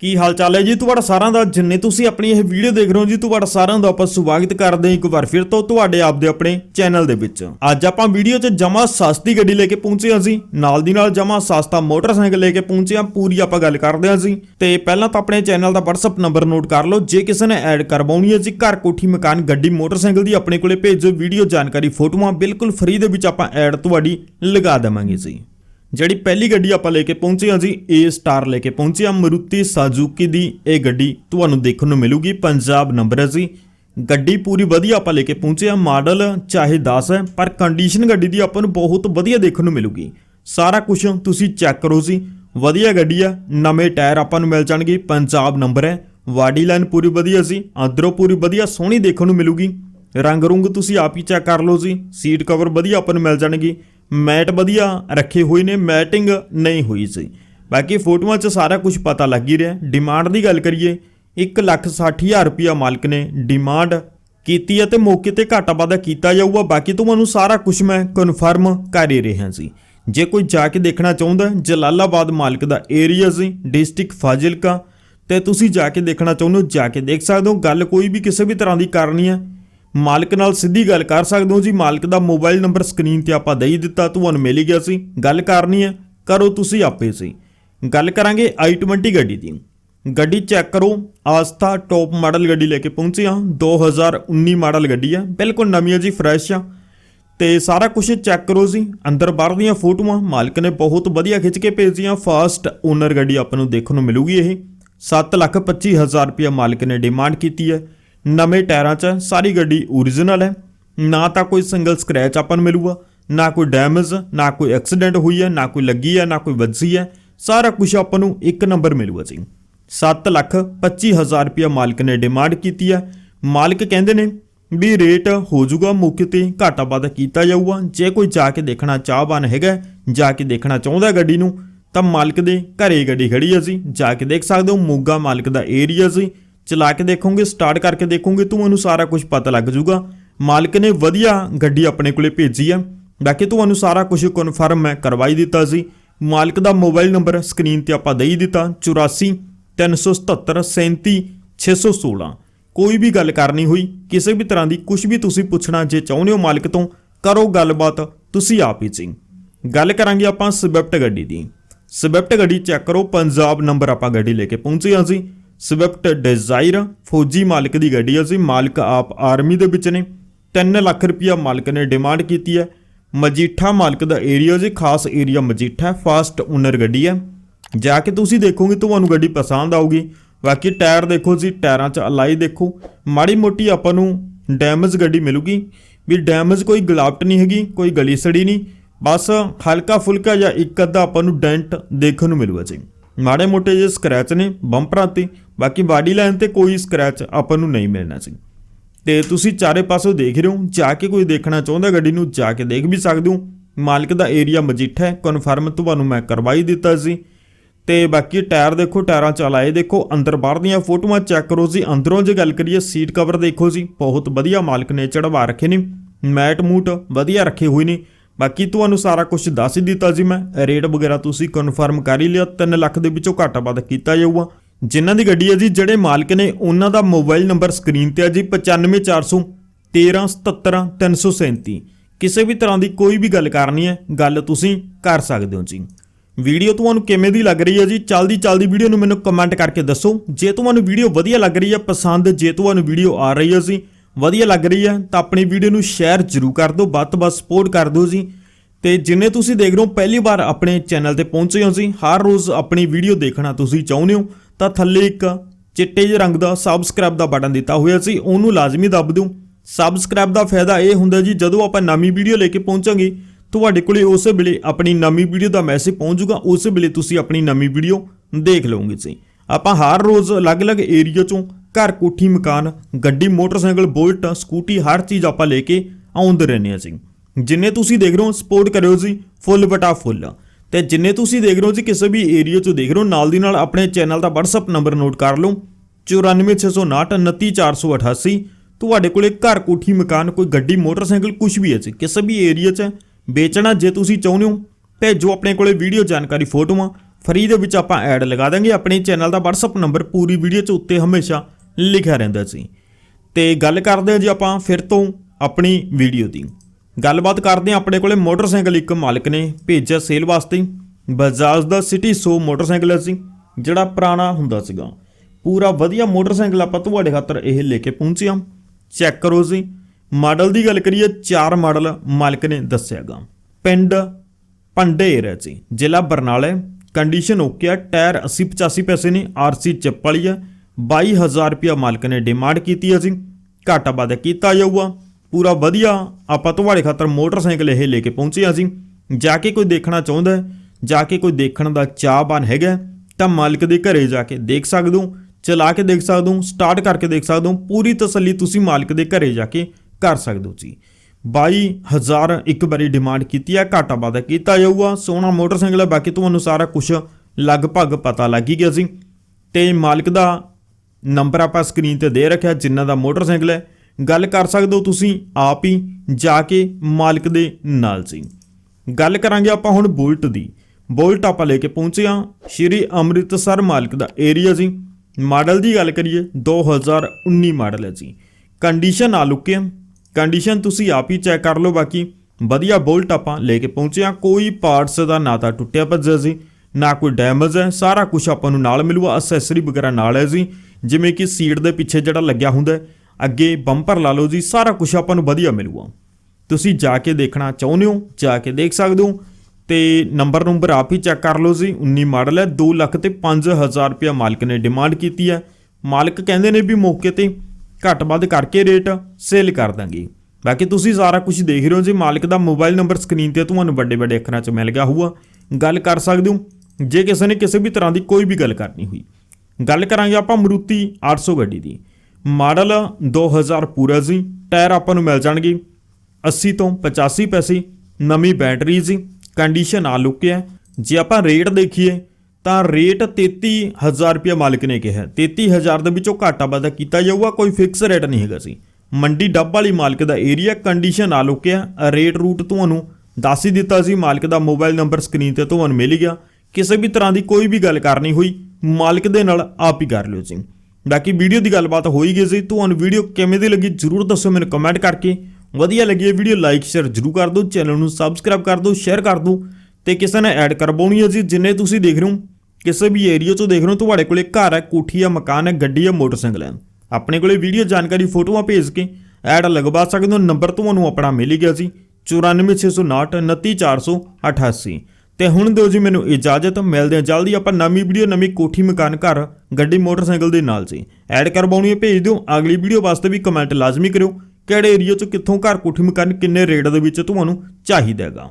ਕੀ ਹਾਲ ਚਾਲ ਹੈ ਜੀ? ਤੁਹਾਡਾ ਸਾਰਿਆਂ ਦਾ ਜਿੰਨੇ ਤੁਸੀਂ ਆਪਣੀ ਇਹ ਵੀਡੀਓ ਦੇਖ ਰਹੇ ਹੋ ਜੀ, ਤੁਹਾਡਾ ਸਾਰਿਆਂ ਦਾ ਆਪਾਂ ਸਵਾਗਤ ਕਰਦੇ ਹਾਂ ਇੱਕ ਵਾਰ ਫਿਰ ਤੋਂ ਤੁਹਾਡੇ ਆਪਦੇ ਆਪਣੇ ਚੈਨਲ ਦੇ ਵਿੱਚ। ਅੱਜ ਆਪਾਂ ਵੀਡੀਓ 'ਚ ਜਮਾ ਸਸਤੀ ਗੱਡੀ ਲੈ ਕੇ ਪਹੁੰਚੇ ਹਾਂ ਜੀ। ਨਾਲ ਦੀ ਨਾਲ ਜਮਾ ਸਸਤਾ ਮੋਟਰਸਾਈਕਲ ਲੈ ਕੇ ਪਹੁੰਚੇ ਹਾਂ, ਪੂਰੀ ਆਪਾਂ ਗੱਲ ਕਰਦੇ ਹਾਂ ਜੀ। ਤੇ ਪਹਿਲਾਂ ਤਾਂ ਆਪਣੇ ਚੈਨਲ ਦਾ WhatsApp ਨੰਬਰ ਨੋਟ ਕਰ ਲਓ। ਜੇ ਕਿਸੇ ਨੇ ਐਡ ਕਰਵਾਉਣੀ ਹੈ ਜੀ, ਘਰ ਕੋਠੀ ਮਕਾਨ ਗੱਡੀ ਮੋਟਰਸਾਈਕਲ ਦੀ, ਆਪਣੇ ਕੋਲੇ ਭੇਜੋ ਵੀਡੀਓ ਜਾਣਕਾਰੀ ਫੋਟੋਆਂ, ਬਿਲਕੁਲ ਫ੍ਰੀ ਦੇ ਵਿੱਚ ਆਪਾਂ ਐਡ ਤੁਹਾਡੀ ਲਗਾ ਦੇਵਾਂਗੇ ਜੀ। ਜਿਹੜੀ ਪਹਿਲੀ ਗੱਡੀ ਆਪਾਂ ਲੈ ਕੇ ਪਹੁੰਚੇ ਹਾਂ ਜੀ, A ਸਟਾਰ ਲੈ ਕੇ ਪਹੁੰਚੇ ਹਾਂ। ਮਰੂਤੀ ਸਾਜ਼ੂਕੀ ਦੀ ਇਹ ਗੱਡੀ ਤੁਹਾਨੂੰ ਦੇਖਣ ਨੂੰ ਮਿਲੂਗੀ। ਪੰਜਾਬ ਨੰਬਰ ਹੈ ਜੀ। ਗੱਡੀ ਪੂਰੀ ਵਧੀਆ ਆਪਾਂ ਲੈ ਕੇ ਪਹੁੰਚੇ ਹਾਂ। ਮਾਡਲ ਚਾਹੇ 10 ਹੈ, ਪਰ ਕੰਡੀਸ਼ਨ ਗੱਡੀ ਦੀ ਆਪਾਂ ਨੂੰ ਬਹੁਤ ਵਧੀਆ ਦੇਖਣ ਨੂੰ ਮਿਲੂਗੀ। ਸਾਰਾ ਕੁਝ ਤੁਸੀਂ ਚੈੱਕ ਕਰੋ ਜੀ। ਵਧੀਆ ਗੱਡੀ ਆ, ਨਵੇਂ ਟਾਇਰ ਆਪਾਂ ਨੂੰ ਮਿਲ ਜਾਣਗੇ। ਪੰਜਾਬ ਨੰਬਰ ਹੈ। ਵਾਡੀ ਲਾਈਨ ਪੂਰੀ ਵਧੀਆ ਸੀ ਅੰਦਰੋਂ ਪੂਰੀ ਵਧੀਆ, ਸੋਹਣੀ ਦੇਖਣ ਨੂੰ ਮਿਲੂਗੀ। ਰੰਗ ਰੁੰਗ ਤੁਸੀਂ ਆਪ ਹੀ ਚੈੱਕ ਕਰ ਲਓ ਜੀ। ਸੀਟ ਕਵਰ ਵਧੀਆ ਆਪਾਂ ਨੂੰ ਮਿਲ ਜਾਣਗੇ। ਮੈਟ ਵਧੀਆ ਰੱਖੇ ਹੋਏ ਨੇ, ਮੈਟਿੰਗ ਨਹੀਂ ਹੋਈ ਸੀ। ਬਾਕੀ ਫੋਟੋਆਂ 'ਚ ਸਾਰਾ ਕੁਝ ਪਤਾ ਲੱਗ ਹੀ ਰਿਹਾ। ਡਿਮਾਂਡ ਦੀ ਗੱਲ ਕਰੀਏ 160000 ਰੁਪਿਆ ਮਾਲਕ ਨੇ ਡਿਮਾਂਡ ਕੀਤੀ ਹੈ ਤੇ ਮੌਕੇ ਤੇ ਘਾਟਾ ਵਾਧਾ ਕੀਤਾ ਜਾਊਗਾ। ਬਾਕੀ ਤੁਹਾਨੂੰ ਸਾਰਾ ਕੁਝ ਮੈਂ ਕਨਫਰਮ ਕਰ ਹੀ ਰਿਹਾ ਸੀ। ਜੇ ਕੋਈ ਜਾ ਕੇ ਦੇਖਣਾ ਚਾਹੁੰਦਾ, ਜਲਾਲਾਬਾਦ ਮਾਲਕ ਦਾ ਏਰੀਆ ਸੀ ਡਿਸਟ੍ਰਿਕਟ ਫਾਜ਼ਿਲਕਾ। ਤੇ ਤੁਸੀਂ ਜਾ ਕੇ ਦੇਖਣਾ ਚਾਹੁੰਦੇ ਹੋ, ਜਾ ਕੇ ਦੇਖ ਸਕਦੇ ਹੋ। ਗੱਲ ਕੋਈ ਵੀ ਕਿਸੇ ਵੀ ਤਰ੍ਹਾਂ ਦੀ ਕਰਨੀ ਹੈ ਮਾਲਕ ਨਾਲ ਸਿੱਧੀ ਗੱਲ ਕਰ ਸਕਦੇ ਹੋ ਜੀ। ਮਾਲਕ ਦਾ ਮੋਬਾਈਲ ਨੰਬਰ ਸਕਰੀਨ ਤੇ ਆਪਾਂ ਦੇ ਦਿੱਤਾ, ਤੁਹਾਨੂੰ ਮਿਲ ਹੀ ਗਿਆ ਸੀ। ਗੱਲ ਕਰਨੀ ਹੈ, ਕਰੋ ਤੁਸੀਂ ਆਪੇ ਸੀ। ਗੱਲ ਕਰਾਂਗੇ i20 ਗੱਡੀ ਦੀ। ਗੱਡੀ ਚੈੱਕ ਕਰੋ, ਆਸਥਾ ਟੌਪ ਮਾਡਲ ਗੱਡੀ ਲੈ ਕੇ ਪਹੁੰਚੇ ਹਾਂ। 2019 ਮਾਡਲ ਗੱਡੀ ਆ ਬਿਲਕੁਲ ਨਵੀਂ ਆ ਜੀ, ਫਰੈਸ਼ ਆ। ਤੇ ਸਾਰਾ ਕੁਝ ਚੈੱਕ ਕਰੋ ਜੀ, ਅੰਦਰ ਬਾਹਰ ਦੀਆਂ ਫੋਟੋਆਂ। ਮਾਲਕ ਨੇ ਬਹੁਤ ਵਧੀਆ ਖਿੱਚ ਕੇ ਭੇਜੀਆਂ, ਫਾਸਟ ਓਨਰ ਗੱਡੀ ਆਪਾਂ ਨੂੰ ਦੇਖਣ ਨੂੰ ਮਿਲੂਗੀ ਇਹ। 725000 ਰੁਪਏ ਮਾਲਕ ਨੇ ਡਿਮਾਂਡ ਕੀਤੀ ਹੈ। ਨਵੇਂ ਟਾਇਰਾਂ 'ਚ ਸਾਰੀ ਗੱਡੀ ਓਰੀਜਨਲ ਹੈ। ਨਾ ਤਾਂ ਕੋਈ ਸਿੰਗਲ ਸਕ੍ਰੈਚ ਆਪਾਂ ਨੂੰ ਮਿਲੂਗਾ, ਨਾ ਕੋਈ ਡੈਮੇਜ ਨਾ ਕੋਈ ਐਕਸੀਡੈਂਟ ਹੋਈ ਹੈ, ਨਾ ਕੋਈ ਲੱਗੀ ਹੈ, ਨਾ ਕੋਈ ਵੱਜੀ ਹੈ। ਸਾਰਾ ਕੁਝ ਆਪਾਂ ਨੂੰ ਇੱਕ ਨੰਬਰ ਮਿਲੂਗਾ ਜੀ। 725000 ਰੁਪਏ ਮਾਲਕ ਨੇ ਡਿਮਾਂਡ ਕੀਤੀ ਹੈ। ਮਾਲਕ ਕਹਿੰਦੇ ਨੇ ਵੀ ਰੇਟ ਹੋ ਜਾਊਗਾ, ਮੌਕੇ ਤੇ ਘਾਟਾ ਵਾਧਾ ਕੀਤਾ ਜਾਊਗਾ। ਜੇ ਕੋਈ ਜਾ ਕੇ ਦੇਖਣਾ ਚਾਹਵਾਨ ਹੈਗਾ, ਜਾ ਕੇ ਦੇਖਣਾ ਚਾਹੁੰਦਾ ਗੱਡੀ ਨੂੰ, ਤਾਂ ਮਾਲਕ ਦੇ ਘਰੇ ਗੱਡੀ ਖੜੀ ਹੈ ਜੀ। ਜਾ ਕੇ ਦੇਖ ਸਕਦੇ ਹੋ, ਮੋਗਾ ਮਾਲਕ ਦਾ ਏਰੀਆ ਸੀ ਚਲਾ ਕੇ ਦੇਖੋਗੇ ਸਟਾਰਟ ਕਰਕੇ ਦੇਖੋਗੇ ਤੁਹਾਨੂੰ ਸਾਰਾ ਕੁਝ ਪਤਾ ਲੱਗ ਜਾਊਗਾ। ਮਾਲਕ ਨੇ ਵਧੀਆ ਗੱਡੀ ਆਪਣੇ ਕੋਲੇ ਭੇਜੀ ਹੈ ਬਾਕੀ ਤੁਹਾਨੂੰ ਸਾਰਾ ਕੁਝ ਕਨਫਰਮ ਮੈਂ ਕਰਵਾਈ ਦਿੱਤਾ ਸੀ। ਮਾਲਕ ਦਾ ਮੋਬਾਈਲ ਨੰਬਰ ਸਕਰੀਨ ਤੇ ਆਪਾਂ ਦੇ ਹੀ ਦਿੱਤਾ 84 377 37 616 ਕੋਈ ਵੀ ਗੱਲ ਕਰਨੀ ਹੋਈ, ਕਿਸੇ ਵੀ ਤਰ੍ਹਾਂ ਦੀ ਕੁਝ ਵੀ ਤੁਸੀਂ ਪੁੱਛਣਾ ਜੇ ਚਾਹੁੰਦੇ ਹੋ ਮਾਲਕ ਤੋਂ, ਕਰੋ ਗੱਲਬਾਤ, ਤੁਸੀਂ ਆਪ ਹੀ ਜੀ ਗੱਲ ਕਰਾਂਗੇ ਆਪਾਂ ਸਵਿਫਟ ਗੱਡੀ ਦੀ। ਸਵਿਫਟ ਗੱਡੀ ਚੈੱਕ ਕਰੋ, ਪੰਜਾਬ ਨੰਬਰ ਆਪਾਂ ਗੱਡੀ ਲੈ ਕੇ ਪਹੁੰਚੇ ਹਾਂ ਜੀ। ਸਵਿਫਟ ਡਿਜ਼ਾਇਰ ਫੌਜੀ ਮਾਲਕ ਦੀ ਗੱਡੀ ਹੈ ਜੀ ਮਾਲਕ ਆਪ ਆਰਮੀ ਦੇ ਵਿੱਚ ਨੇ। 3 ਲੱਖ ਰੁਪਇਆ ਮਾਲਕ ਨੇ ਡਿਮਾਂਡ ਕੀਤੀ ਹੈ। ਮਜੀਠਾ ਮਾਲਕ ਦਾ ਏਰੀਆ ਜੀ, ਖਾਸ ਏਰੀਆ ਮਜੀਠਾ, ਫਾਸਟ ਓਨਰ ਗੱਡੀ ਹੈ। ਜਾ ਕੇ ਤੁਸੀਂ ਦੇਖੋਗੇ, ਤੁਹਾਨੂੰ ਗੱਡੀ ਪਸੰਦ ਆਊਗੀ। ਬਾਕੀ ਟਾਇਰ ਦੇਖੋ ਜੀ, ਟਾਇਰਾਂ 'ਚ ਅਲਾਈ ਦੇਖੋ। ਮਾੜੀ ਮੋਟੀ ਆਪਾਂ ਨੂੰ ਡੈਮੇਜ ਗੱਡੀ ਮਿਲੂਗੀ। ਵੀ ਡੈਮੇਜ ਕੋਈ ਗਲਾਵਟ ਨਹੀਂ ਹੈਗੀ, ਕੋਈ ਗਲੀ ਸੜੀ ਨਹੀਂ। ਬਸ ਹਲਕਾ ਫੁਲਕਾ ਜਾਂ ਇੱਕ ਅੱਧਾ ਆਪਾਂ ਨੂੰ ਡੈਂਟ ਦੇਖਣ ਨੂੰ ਮਿਲੂਗਾ ਜੀ। ਮਾੜੇ ਮੋਟੇ ਜਿਹੇ ਸਕ੍ਰੈਚ ਨੇ ਬੰਪਰਾਂ ਤੇ ਬਾਕੀ ਬਾਡੀ ਲਾਈਨ ਤੇ ਕੋਈ ਸਕ੍ਰੈਚ ਆਪਾਂ ਨੂੰ ਨਹੀਂ ਮਿਲਣਾ ਸੀ। ਤੇ ਤੁਸੀਂ ਚਾਰੇ ਪਾਸੋਂ ਦੇਖ ਰਹੇ ਹੋ, ਜਾ ਕੇ ਕੋਈ ਦੇਖਣਾ ਚਾਹੁੰਦਾ ਗੱਡੀ ਨੂੰ, ਜਾ ਕੇ ਦੇਖ ਵੀ ਸਕਦੇ ਹੋ। ਮਾਲਕ ਦਾ ਏਰੀਆ ਮਜੀਠਾ ਹੈ ਕਨਫਰਮ ਤੁਹਾਨੂੰ ਮੈਂ ਕਰਵਾਈ ਦਿੱਤਾ ਸੀ। ਤੇ ਬਾਕੀ ਟਾਇਰ ਦੇਖੋ, ਟਾਇਰਾਂ ਚ ਲਾਏ ਦੇਖੋ, ਅੰਦਰ ਬਾਹਰ ਦੀਆਂ ਫੋਟੋਆਂ ਚੈੱਕ ਕਰੋ ਜੀ, ਅੰਦਰੋਂ ਜੇ ਗੱਲ ਕਰੀਏ ਸੀਟ ਕਵਰ ਦੇਖੋ ਜੀ, ਬਹੁਤ ਵਧੀਆ ਮਾਲਕ ਨੇ ਚੜਵਾ ਰੱਖੇ ਨੇ। ਮੈਟ ਮੂਟ ਵਧੀਆ ਰੱਖੇ ਹੋਏ ਨੇ। ਬਾਕੀ ਤੁਹਾਨੂੰ ਸਾਰਾ ਕੁਝ ਦੱਸ ਹੀ ਦਿੱਤਾ ਜੀ ਮੈਂ। ਰੇਟ ਵਗੈਰਾ ਤੁਸੀਂ ਕਨਫਰਮ ਕਰ ਹੀ ਲਿਆ 3 ਲੱਖ ਦੇ ਵਿੱਚੋਂ ਘਾਟਾ ਵੱਧ ਕੀਤਾ ਜਾਊਗਾ। ਜਿਨ੍ਹਾਂ ਦੀ ਗੱਡੀ ਹੈ ਜੀ, ਜਿਹੜੇ ਮਾਲਕ ਨੇ, ਉਹਨਾਂ ਦਾ ਮੋਬਾਈਲ ਨੰਬਰ ਸਕਰੀਨ ਤੇ ਹੈ ਜੀ 95400 1377337 ਕਿਸੇ ਵੀ ਤਰ੍ਹਾਂ ਦੀ ਕੋਈ ਵੀ ਗੱਲ ਕਰਨੀ ਹੈ, ਗੱਲ ਤੁਸੀਂ ਕਰ ਸਕਦੇ ਹੋ ਜੀ। ਵੀਡੀਓ ਤੁਹਾਨੂੰ ਕਿਵੇਂ ਦੀ ਲੱਗ ਰਹੀ ਹੈ ਜੀ, ਚਲਦੀ ਚਲਦੀ ਵੀਡੀਓ ਨੂੰ ਮੈਨੂੰ ਕਮੈਂਟ ਕਰਕੇ ਦੱਸੋ। ਜੇ ਤੁਹਾਨੂੰ ਵੀਡੀਓ ਵਧੀਆ ਲੱਗ ਰਹੀ ਹੈ, ਪਸੰਦ ਜੇ ਤੁਹਾਨੂੰ ਵੀਡੀਓ ਆ ਰਹੀ ਹੈ ਜੀ ਵਧੀਆ ਲੱਗ ਰਹੀ ਹੈ, ਤਾਂ ਆਪਣੀ ਵੀਡੀਓ ਨੂੰ ਸ਼ੇਅਰ ਜ਼ਰੂਰ ਕਰ ਦਿਓ, ਵੱਧ ਤੋਂ ਵੱਧ ਸਪੋਰਟ ਕਰ ਦਿਓ ਜੀ। ਤੇ ਜਿੰਨੇ ਤੁਸੀਂ ਦੇਖ ਰਹੇ ਹੋ, ਪਹਿਲੀ ਵਾਰ ਆਪਣੇ ਚੈਨਲ ਤੇ ਪਹੁੰਚੇ ਹੋ ਜੀ, ਹਰ ਰੋਜ਼ ਆਪਣੀ ਵੀਡੀਓ ਦੇਖਣਾ ਤੁਸੀਂ ਚਾਹੁੰਦੇ ਹੋ, ਤਾਂ ਥੱਲੇ ਇੱਕ ਚਿੱਟੇ ਜਿਹੇ ਰੰਗ ਦਾ ਸਬਸਕ੍ਰਾਈਬ ਦਾ ਬਟਨ ਦਿੱਤਾ ਹੋਇਆ ਸੀ, ਉਹਨੂੰ ਲਾਜ਼ਮੀ ਦੱਬ ਦਿਓ। ਸਬਸਕ੍ਰਾਈਬ ਦਾ ਫਾਇਦਾ ਇਹ ਹੁੰਦਾ ਜੀ, ਜਦੋਂ ਆਪਾਂ ਨਵੀਂ ਵੀਡੀਓ ਲੈ ਕੇ ਪਹੁੰਚਾਂਗੇ, ਤੁਹਾਡੇ ਕੋਲੇ ਉਸੇ ਵੇਲੇ ਆਪਣੀ ਨਵੀਂ ਵੀਡੀਓ ਦਾ ਮੈਸੇਜ ਪਹੁੰਚੂਗਾ ਜਾਊਗਾ, ਉਸੇ ਵੇਲੇ ਤੁਸੀਂ ਆਪਣੀ ਨਵੀਂ ਵੀਡੀਓ ਦੇਖ ਲਓਗੇ ਜੀ। ਆਪਾਂ ਹਰ ਰੋਜ਼ ਅਲੱਗ-ਅਲੱਗ ਏਰੀਆ ਚੋਂ ਘਰ, ਕੋਠੀ, ਮਕਾਨ, ਗੱਡੀ, ਮੋਟਰਸਾਈਕਲ, ਬੁਲਟ, ਸਕੂਟੀ, ਹਰ ਚੀਜ਼ ਆਪਾਂ ਲੈ ਕੇ ਆਉਂਦੇ ਰਹਿੰਦੇ ਹਾਂ ਜੀ। ਜਿੰਨੇ ਤੁਸੀਂ ਦੇਖ ਰਹੇ ਹੋ ਸਪੋਰਟ ਕਰਿਓ ਜੀ, ਫੁੱਲ ਬਟਾ ਫੁੱਲ। ਤੇ ਜਿੰਨੇ ਤੁਸੀਂ ਦੇਖ ਰਹੇ ਹੋ ਜੀ, ਕਿਸੇ ਵੀ ਏਰੀਆ 'ਚ ਦੇਖ ਰਹੇ ਹੋ, ਨਾਲ ਦੀ ਨਾਲ ਆਪਣੇ ਚੈਨਲ ਦਾ WhatsApp ਨੰਬਰ ਨੋਟ ਕਰ ਲਓ। 9469299488 ਤੁਹਾਡੇ ਕੋਲੇ ਘਰ, ਕੋਠੀ, ਮਕਾਨ, ਕੋਈ ਗੱਡੀ, ਮੋਟਰਸਾਈਕਲ ਕੁਝ ਵੀ ਹੈ ਜੀ। ਕਿਸੇ ਵੀ ਏਰੀਆ 'ਚ ਵੇਚਣਾ ਜੇ ਤੁਸੀਂ ਚਾਹੁੰਦੇ ਹੋ, ਭੇਜੋ ਆਪਣੇ ਕੋਲੇ ਵੀਡੀਓ ਜਾਣਕਾਰੀ ਫੋਟੋਆਂ। ਫਰੀ ਦੇ ਵਿੱਚ ਆਪਾਂ ਐਡ ਲਗਾ ਦਾਂਗੇ। ਆਪਣੇ ਚੈਨਲ ਦਾ WhatsApp ਨੰਬਰ ਪੂਰੀ ਵੀਡੀਓ 'ਚ ਉੱਤੇ ਹਮੇਸ਼ਾ ਲਿਖਿਆ ਰਹਿੰਦਾ ਸੀ। ਤੇ ਗੱਲ ਕਰਦੇ ਹਾਂ ਜੀ ਆਪਾਂ ਫਿਰ ਤੋਂ ਆਪਣੀ ਵੀਡੀਓ ਦੀ। ਗੱਲਬਾਤ ਕਰਦੇ ਹਾਂ ਆਪਣੇ ਕੋਲੇ ਮੋਟਰਸਾਈਕਲ ਇੱਕ ਮਾਲਕ ਨੇ ਭੇਜਿਆ ਸੇਲ ਵਾਸਤੇ। ਬਜਾਜ ਦਾ ਸਿਟੀ 100 ਮੋਟਰਸਾਈਕਲ ਸੀ ਜਿਹੜਾ ਪੁਰਾਣਾ ਹੁੰਦਾ ਸੀਗਾ। ਪੂਰਾ ਵਧੀਆ ਮੋਟਰਸਾਈਕਲ ਆਪਾਂ ਤੁਹਾਡੇ ਖਾਤਰ ਇਹ ਲੈ ਕੇ ਪਹੁੰਚਿਆ ਚੈੱਕ ਕਰੋ ਜੀ, ਮਾਡਲ ਦੀ ਗੱਲ ਕਰੀਏ, ਚਾਰ ਮਾਡਲ ਮਾਲਕ ਨੇ ਦੱਸਿਆਗਾ ਪਿੰਡ ਪੰਡੇਰ ਹੈ ਜੀ, ਜ਼ਿਲ੍ਹਾ ਬਰਨਾਲਾ। ਕੰਡੀਸ਼ਨ ਓਕੇ ਆ, ਟਾਇਰ 80 85 ਪੈਸੇ ਨੇ ਆਰਸੀ ਚਿੱਪ ਵਾਲੀ ਹੈ। 22000 ਰੁਪਇਆ ਮਾਲਕ ਨੇ ਡਿਮਾਂਡ ਕੀਤੀ ਹੈ ਜੀ। ਘਾਟਾ ਵਾਧਾ ਕੀਤਾ ਜਾਊਗਾ। ਪੂਰਾ ਵਧੀਆ। ਆਪਾਂ ਤੁਹਾਡੇ ਖਾਤਰ ਮੋਟਰਸਾਈਕਲ ਇਹ ਲੈ ਕੇ ਪਹੁੰਚੇ ਹਾਂ ਜਾ। ਕੇ ਕੋਈ ਦੇਖਣਾ ਚਾਹੁੰਦਾ ਹੈ, ਜਾ ਕੇ ਕੋਈ ਦੇਖਣ ਦਾ ਚਾਹਵਾਨ ਹੈਗਾ ਤਾਂ ਮਾਲਕ ਦੇ ਘਰੇ ਜਾ ਕੇ ਦੇਖ ਸਕਦੇ ਹੋ, ਚਲਾ ਕੇ ਦੇਖ ਸਕਦੇ ਹੋ ਸਟਾਰਟ ਕਰਕੇ ਦੇਖ ਸਕਦੇ ਹੋ, ਪੂਰੀ ਤਸੱਲੀ ਤੁਸੀਂ ਮਾਲਕ ਦੇ ਘਰੇ ਜਾ ਕੇ ਕਰ ਸਕਦੇ ਹੋ ਜੀ। 22000 ਇੱਕ ਵਾਰੀ ਡਿਮਾਂਡ ਕੀਤੀ ਹੈ, ਘਾਟਾ ਵਾਧਾ ਕੀਤਾ ਜਾਊਗਾ। ਸੋਹਣਾ ਮੋਟਰਸਾਈਕਲ ਹੈ, ਬਾਕੀ ਤੁਹਾਨੂੰ ਸਾਰਾ ਕੁਝ ਲਗਭਗ ਪਤਾ ਲੱਗ ਹੀ ਗਿਆ ਸੀ ਤੇ ਮਾਲਕ ਦਾ ਨੰਬਰ ਆਪਾਂ ਸਕਰੀਨ ਤੇ ਦੇ ਰੱਖਿਆ, ਜਿੰਨਾ ਦਾ ਮੋਟਰਸਾਈਕਲ ਹੈ। ਗੱਲ ਕਰ ਸਕਦੇ ਹੋ ਤੁਸੀਂ, ਆਪ ਹੀ, ਜਾ ਕੇ ਮਾਲਕ ਦੇ ਨਾਲ ਜੀ ਗੱਲ ਕਰਾਂਗੇ ਆਪਾਂ ਹੁਣ ਬੁਲਟ ਦੀ। ਬੁਲਟ ਆਪਾਂ ਲੈ ਕੇ ਪਹੁੰਚੇ ਹਾਂ। ਸ਼੍ਰੀ ਅੰਮ੍ਰਿਤਸਰ ਮਾਲਕ ਦਾ ਏਰੀਆ ਜੀ ਮਾਡਲ ਦੀ ਗੱਲ ਕਰੀਏ 2019 ਮਾਡਲ ਹੈ ਜੀ। ਕੰਡੀਸ਼ਨ ਆ ਲੁੱਕੇ ਕੰਡੀਸ਼ਨ ਤੁਸੀਂ ਆਪ ਹੀ ਚੈੱਕ ਕਰ ਲਓ ਬਾਕੀ। ਵਧੀਆ ਬੁਲਟ ਆਪਾਂ ਲੈ ਕੇ ਪਹੁੰਚੇ ਹਾਂ। ਕੋਈ ਪਾਰਟਸ ਦਾ ਨਾ ਤਾਂ ਟੁੱਟਿਆ ਭੱਜਿਆ ਜੀ ਨਾ ਕੋਈ ਡੈਮੇਜ ਹੈ। ਸਾਰਾ ਕੁਝ ਆਪਾਂ ਨੂੰ ਨਾਲ ਮਿਲੂਗਾ। ਅਸੈਸਰੀ ਵਗੈਰਾ ਨਾਲ ਹੈ ਜੀ। ਜਿਵੇਂ ਕਿ ਸੀਟ ਦੇ ਪਿੱਛੇ ਜਿਹੜਾ ਲੱਗਿਆ ਹੁੰਦਾ ਅੱਗੇ ਬੰਪਰ ਲਾ ਲਓ ਜੀ, ਸਾਰਾ ਕੁਝ ਆਪਾਂ ਨੂੰ ਵਧੀਆ ਮਿਲੂਗਾ। ਤੁਸੀਂ ਜਾ ਕੇ ਦੇਖਣਾ ਚਾਹੁੰਦੇ ਹੋ, ਜਾ ਕੇ ਦੇਖ ਸਕਦੇ ਹੋ। ਤੇ ਨੰਬਰ ਨੰਬਰ ਆਪ ਹੀ ਚੈੱਕ ਕਰ ਲਓ ਜੀ 19 ਮਾਡਲ ਹੈ 2 ਲੱਖ ਤੇ 5000 ਰੁਪਇਆ ਮਾਲਕ ਨੇ ਡਿਮਾਂਡ ਕੀਤੀ ਹੈ। ਮਾਲਕ ਕਹਿੰਦੇ ਨੇ ਵੀ ਮੌਕੇ ਤੇ ਘੱਟ ਵੱਧ ਕਰਕੇ ਰੇਟ ਸੇਲ ਕਰ ਦਾਂਗੇ। ਬਾਕੀ ਤੁਸੀਂ ਸਾਰਾ ਕੁਝ ਦੇਖ ਰਹੇ ਹੋ ਜੀ, ਮਾਲਕ ਦਾ ਮੋਬਾਈਲ ਨੰਬਰ ਸਕਰੀਨ ਤੇ ਤੁਹਾਨੂੰ ਵੱਡੇ ਵੱਡੇ ਅੱਖਰਾਂ 'ਚ ਮਿਲ ਗਿਆ ਹੋਊਗਾ। ਗੱਲ ਕਰ ਸਕਦੇ ਹੋ, ਜੇ ਕਿਸੇ ਨੇ ਕਿਸੇ ਵੀ ਤਰ੍ਹਾਂ ਦੀ ਕੋਈ ਵੀ ਗੱਲ ਕਰਨੀ ਹੋਈ ਗੱਲ ਕਰਾਂਗੇ ਆਪਾਂ ਮਰੂਤੀ 800 ਗੱਡੀ ਦੀ। ਮਾਡਲ 2000 ਪੂਰਾ ਸੀ ਟਾਇਰ ਆਪਾਂ ਨੂੰ ਮਿਲ ਜਾਣਗੇ। 80 ਤੋਂ 85 ਪੈਸੇ, ਨਵੀਂ ਬੈਟਰੀ ਸੀ ਕੰਡੀਸ਼ਨ ਆ ਲੁੱਕਿਆ ਜੇ ਆਪਾਂ ਰੇਟ ਦੇਖੀਏ, ਤਾਂ ਰੇਟ 33000 ਰੁਪਏ ਮਾਲਕ ਨੇ ਕਿਹਾ। 33000 ਦੇ ਵਿੱਚੋਂ ਘਾਟਾ ਵਾਧਾ ਕੀਤਾ ਜਾਊਗਾ, ਕੋਈ ਫਿਕਸ ਰੇਟ ਨਹੀਂ ਹੈਗਾ ਸੀ। ਮੰਡੀ ਡੱਬ ਵਾਲੀ ਮਾਲਕ ਦਾ ਏਰੀਆ ਕੰਡੀਸ਼ਨ ਆ ਲੁਕਿਆ ਰੇਟ ਰੂਟ ਤੁਹਾਨੂੰ ਦੱਸ ਹੀ ਦਿੱਤਾ ਸੀ, ਮਾਲਕ ਦਾ ਮੋਬਾਈਲ ਨੰਬਰ ਸਕਰੀਨ ਤੇ ਤੁਹਾਨੂੰ ਮਿਲ ਗਿਆ। ਕਿਸੇ ਵੀ ਤਰ੍ਹਾਂ ਦੀ ਕੋਈ ਵੀ ਗੱਲ ਕਰਨੀ ਹੋਈ ਮਾਲਕ ਦੇ ਨਾਲ ਆਪ ਹੀ ਕਰ ਲਿਓ ਜੀ। ਬਾਕੀ ਵੀਡੀਓ ਦੀ ਗੱਲਬਾਤ ਹੋਈ ਗਈ ਸੀ, ਤੁਹਾਨੂੰ ਵੀਡੀਓ ਕਿਵੇਂ ਦੀ ਲੱਗੀ ਜਰੂਰ ਦੱਸੋ ਮੈਨੂੰ ਕਮੈਂਟ ਕਰਕੇ। ਵਧੀਆ ਲੱਗੀ ਇਹ ਵੀਡੀਓ ਲਾਈਕ ਸ਼ੇਅਰ ਜਰੂਰ ਕਰ ਦਿਓ ਚੈਨਲ ਨੂੰ ਸਬਸਕ੍ਰਾਈਬ ਕਰ ਦਿਓ ਸ਼ੇਅਰ ਕਰ ਦਿਓ ਤੇ ਕਿਸੇ ਨੇ ਐਡ ਕਰਵਾਉਣੀ ਹੈ ਜੀ, ਜਿੰਨੇ ਤੁਸੀਂ ਦੇਖ ਰਹੇ ਹੋ, ਕਿਸੇ ਵੀ ਏਰੀਆ 'ਚੋਂ ਦੇਖ ਰਹੇ ਹੋ, ਤੁਹਾਡੇ ਕੋਲੇ ਘਰ ਹੈ, ਕੋਠੀ ਹੈ, ਮਕਾਨ ਹੈ, ਗੱਡੀ ਹੈ, ਮੋਟਰਸਾਈਕਲ ਹੈ। ਆਪਣੇ ਕੋਲੇ ਵੀਡੀਓ ਜਾਣਕਾਰੀ, ਫੋਟੋਆਂ ਭੇਜ ਕੇ ਐਡ ਲਗਵਾ ਸਕਦੇ ਹੋ ਨੰਬਰ ਤੁਹਾਨੂੰ ਆਪਣਾ ਮਿਲ ਗਿਆ ਸੀ 94659 29488 ਤੇ ਹੁਣ ਦਿਓ ਜੀ ਮੈਨੂੰ ਇਜਾਜ਼ਤ, ਮਿਲਦੇ ਹਾਂ ਜਲਦੀ। ਆਪਾਂ ਨਵੀਂ ਵੀਡੀਓ, ਨਵੀਂ ਕੋਠੀ ਮਕਾਨ ਘਰ, ਗੱਡੀ ਮੋਟਰਸਾਈਕਲ ਦੇ ਨਾਲ ਜੀ। ਐਡ ਕਰਵਾਉਣੀ ਹੈ, ਭੇਜ ਦਿਓ। ਅਗਲੀ ਵੀਡੀਓ ਵਾਸਤੇ ਵੀ ਕਮੈਂਟ ਲਾਜ਼ਮੀ ਕਰਿਓ। ਕਿਹੜੇ ਏਰੀਆ 'ਚ ਕਿੱਥੋਂ ਘਰ ਕੋਠੀ ਮਕਾਨ, ਕਿੰਨੇ ਰੇਟ ਦੇ ਵਿੱਚ ਤੁਹਾਨੂੰ ਚਾਹੀਦਾ ਹੈਗਾ।